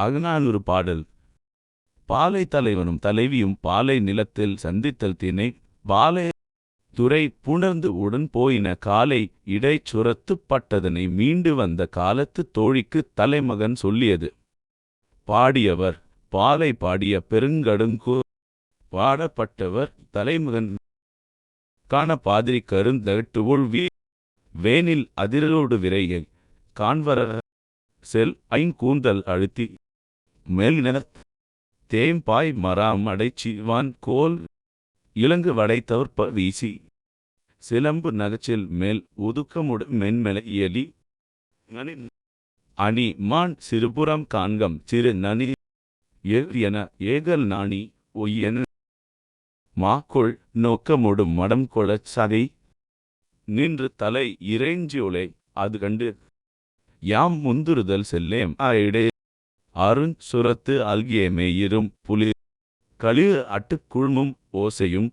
அகநானூறு பாடல். பாலை தலைவனும் தலைவியும் பாலை நிலத்தில் சந்தித்தல் தினை பாலை துறை புணர்ந்து உடன் போயின காலை இடை சுரத்துப் பட்டதனை மீண்டு வந்த காலத்து தோழிக்குத் தலைமகன் சொல்லியது. பாடியவர் பாலை பாடிய பெருங்கடுங்கோ. பாடப்பட்டவர் தலைமகன். காண பாதிரி கருந்தகட்டு வீ வேனில் அதிரலோடு விரையை. காண்வர செல் ஐங்கூந்தல் அழுத்தி. மேல்நின தேம்பாய் மராம் அடைச்சிவான் கோல். இலங்கு வடைத்தவர்ப்ப வீசி. சிலம்பு நகச்சில் மேல் உதுக்கமுடு மென்மெல இயலி அணி மான் சிறுபுறம் காண்கம் சிறு நனி. என ஏகல் நாணி ஒய்யென. மாக்கொள் நோக்கமுடும் மடம் கொளச் சதை. நின்று தலை இறைஞ்சியுலை அது கண்டு. யாம் முந்துறுதல் செல்லேம் ஆயிடே. அருஞ் சுரத்து அல்கியமே இரும் புலி களிறு அட்டுக் குழுமும் ஓசையும்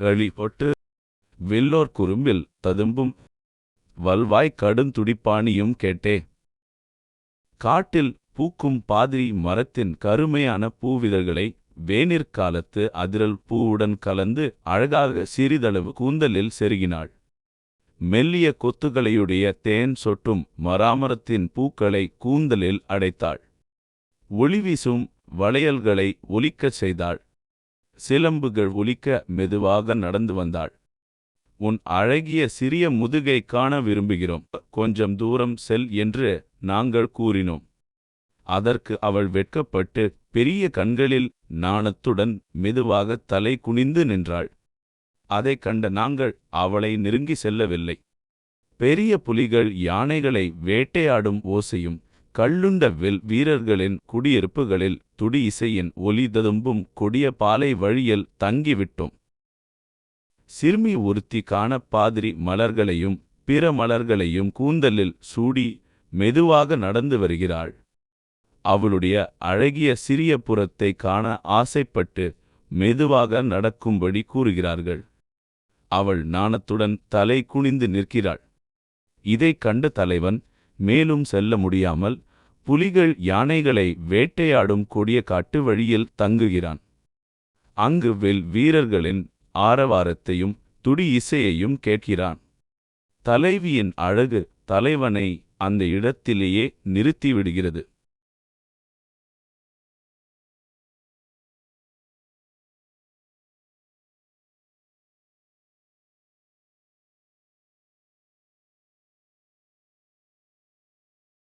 களி பொட்டு வில்லோர் குறும்பில் ததும்பும் வல்வாய் கடுந்துடிப்பாணியும் கேட்டே. காட்டில் பூக்கும் பாதிரி மரத்தின் கருமையான பூவிதழ்களை வேனிற்காலத்து அதிரல் பூவுடன் கலந்து அழகாக சிறிதளவு கூந்தலில் செருகினாள். மெல்லிய கொத்துகளையுடைய தேன் சொட்டும் மராமரத்தின் பூக்களை கூந்தலில் அடைத்தாள். ஒளிவீசும் வளையல்களை ஒலிக்கச் செய்தாள். சிலம்புகள் ஒலிக்க மெதுவாக நடந்து வந்தாள். உன் அழகிய சிறிய முதுகை காண விரும்புகிறோம். கொஞ்சம் தூரம் செல் என்று நாங்கள் கூறினோம். அதற்கு அவள் வெட்கப்பட்டு பெரிய கண்களில் நாணத்துடன் மெதுவாக தலை குனிந்து நின்றாள். அதைக் கண்ட நாங்கள் அவளை நெருங்கி செல்லவில்லை. பெரிய புலிகள் யானைகளை வேட்டையாடும் ஓசையும் கள்ளுண்ட வில் வீரர்களின் குடியிருப்புகளில் துடி இசையின் ஒலி ததும்பும் கொடிய பாலை வழியில் தங்கிவிட்டோம். சிறுமி ஒருத்தி காண பாதிரி மலர்களையும் பிற மலர்களையும் கூந்தலில் சூடி மெதுவாக நடந்து வருகிறாள். அவளுடைய அழகிய சிறிய புறத்தை காண ஆசைப்பட்டு மெதுவாக நடக்கும்படி கூறுகிறார்கள். அவள் நாணத்துடன் தலை குனிந்து நிற்கிறாள். இதைக் கண்ட தலைவன் மேலும் செல்ல முடியாமல் புலிகள் யானைகளை வேட்டையாடும் கொடிய காட்டு வழியில் தங்குகிறான். அங்கு வில் வீரர்களின் ஆரவாரத்தையும் துடி இசையையும் கேட்கிறான். தலைவியின் அழகு தலைவனை அந்த இடத்திலேயே நிறுத்திவிடுகிறது.